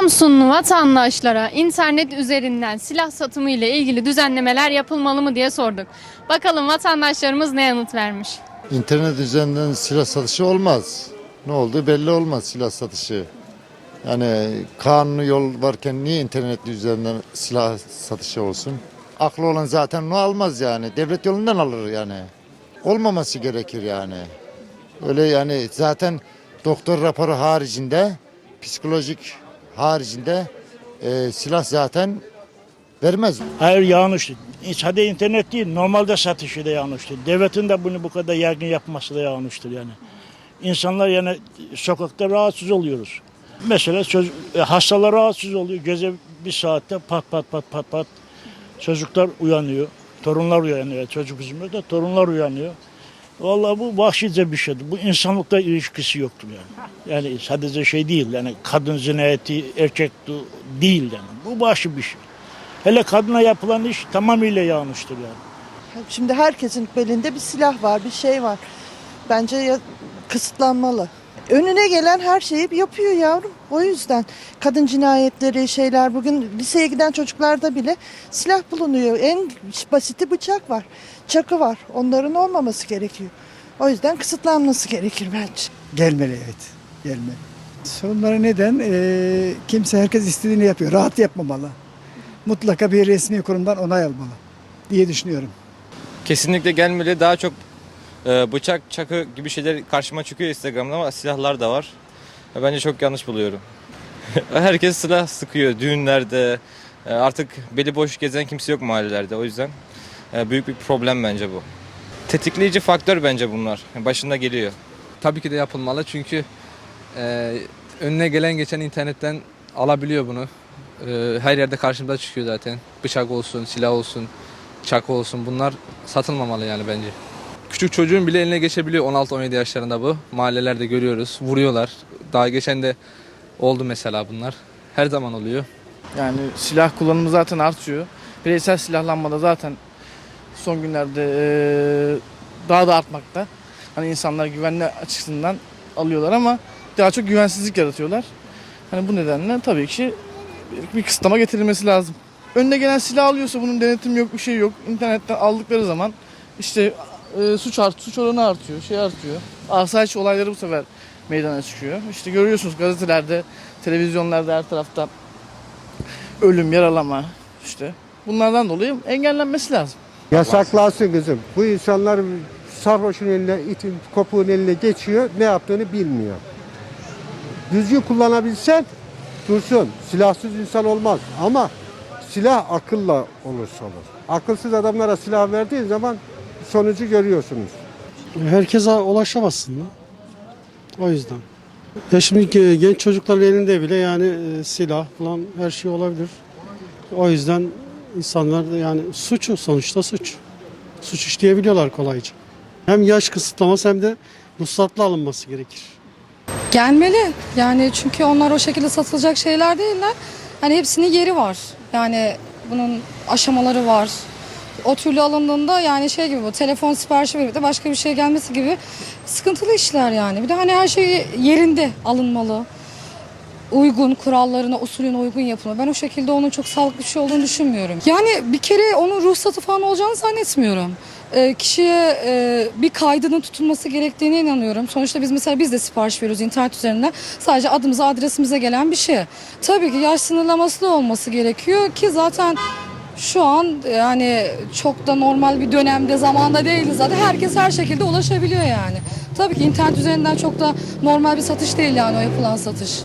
Samsunlu vatandaşlara internet üzerinden silah satımı ile ilgili düzenlemeler yapılmalı mı diye sorduk. Bakalım vatandaşlarımız ne yanıt vermiş. İnternet üzerinden silah satışı olmaz. Ne oldu belli olmaz silah satışı. Yani kanunu yol varken niye internet üzerinden silah satışı olsun? Aklı olan zaten onu almaz yani. Devlet yolundan alır yani. Olmaması gerekir yani. Öyle yani zaten doktor raporu haricinde, psikolojik haricinde e, silah zaten vermez. Hayır yanlış. Sadece internet değil, normalde satışı da yanlıştır. Devletin de bunu bu kadar yaygın yapması da yanlıştır yani. İnsanlar yani sokakta rahatsız oluyoruz. Mesela söz, e, hastalar rahatsız oluyor. Gece bir saatte pat pat pat pat pat çocuklar uyanıyor. Torunlar uyanıyor. Çocuk üzümü de torunlar uyanıyor. Vallahi bu vahşice bir şeydir. Bu insanlıkla ilişkisi yoktur yani. Yani sadece şey değil yani kadın cinayeti, erkek değil yani. Bu vahşi bir şey. Hele kadına yapılan iş tamamıyla yanlıştır yani. Şimdi herkesin belinde bir silah var, bir şey var. Bence ya- kısıtlanmalı. Önüne gelen her şeyi yapıyor yavrum. O yüzden kadın cinayetleri şeyler bugün liseye giden çocuklarda bile silah bulunuyor. En basiti bıçak var, çakı var. Onların olmaması gerekiyor. O yüzden kısıtlanması gerekir bence. Gelmeli evet. Gelmeli. Sorunları neden? Ee, kimse herkes istediğini yapıyor. Rahat yapmamalı. Mutlaka bir resmi kurumdan onay almalı diye düşünüyorum. Kesinlikle gelmeli. Daha çok e, bıçak, çakı gibi şeyler karşıma çıkıyor Instagram'da ama silahlar da var. Bence çok yanlış buluyorum. Herkes silah sıkıyor düğünlerde. E, Artık beli boş gezen kimse yok mahallelerde. O yüzden e, büyük bir problem bence bu. Tetikleyici faktör bence bunlar. Başında geliyor. tabii ki de yapılmalı çünkü e, önüne gelen geçen internetten alabiliyor bunu. E, her yerde karşımıza çıkıyor zaten. Bıçak olsun, silah olsun, çakı olsun bunlar satılmamalı yani bence. Küçük çocuğun bile eline geçebiliyor 16-17 yaşlarında bu. Mahallelerde görüyoruz, vuruyorlar. Daha geçen de oldu mesela bunlar. Her zaman oluyor. Yani silah kullanımı zaten artıyor. Bireysel silahlanma da zaten son günlerde eee, daha da artmakta. Hani insanlar güvenli açısından alıyorlar ama daha çok güvensizlik yaratıyorlar. Hani bu nedenle tabii ki bir kısıtlama getirilmesi lazım. Önüne gelen silah alıyorsa bunun denetim yok, bir şey yok. İnternetten aldıkları zaman işte eee, suç art, suç oranı artıyor, şey artıyor. Asayiş olayları bu sefer meydana çıkıyor. İşte görüyorsunuz gazetelerde, televizyonlarda her tarafta ölüm, yaralama işte. Bunlardan dolayı engellenmesi lazım. Yasaklansın kızım. Bu insanlar sarhoşun eline, itin kopuğun eline geçiyor. Ne yaptığını bilmiyor. Düzgün kullanabilsen dursun. Silahsız insan olmaz. Ama silah akılla olursa olur. Akılsız adamlara silah verdiğin zaman sonucu görüyorsunuz. Herkese ulaşamazsın da. O yüzden. Ya şimdi ge- genç çocukların elinde bile yani e, silah falan her şey olabilir. O yüzden insanlar da yani suç o, sonuçta suç. Suç işleyebiliyorlar kolayca. Hem yaş kısıtlaması hem de ruhsatlı alınması gerekir. Gelmeli. Yani çünkü onlar o şekilde satılacak şeyler değiller. Hani hepsinin yeri var. Yani bunun aşamaları var. O türlü alındığında yani şey gibi bu telefon siparişi verip de başka bir şey gelmesi gibi sıkıntılı işler yani. Bir de hani her şey yerinde alınmalı. Uygun kurallarına, usulüne uygun yapılmalı. Ben o şekilde onun çok sağlıklı bir şey olduğunu düşünmüyorum. Yani bir kere onun ruhsatı falan olacağını zannetmiyorum. Ee, kişiye e, bir kaydının tutulması gerektiğine inanıyorum. Sonuçta biz mesela biz de sipariş veriyoruz internet üzerinden. Sadece adımıza, adresimize gelen bir şey. Tabii ki yaş sınırlaması olması gerekiyor ki zaten şu an yani çok da normal bir dönemde zamanda değiliz zaten. Herkes her şekilde ulaşabiliyor yani. Tabii ki internet üzerinden çok da normal bir satış değil yani o yapılan satış.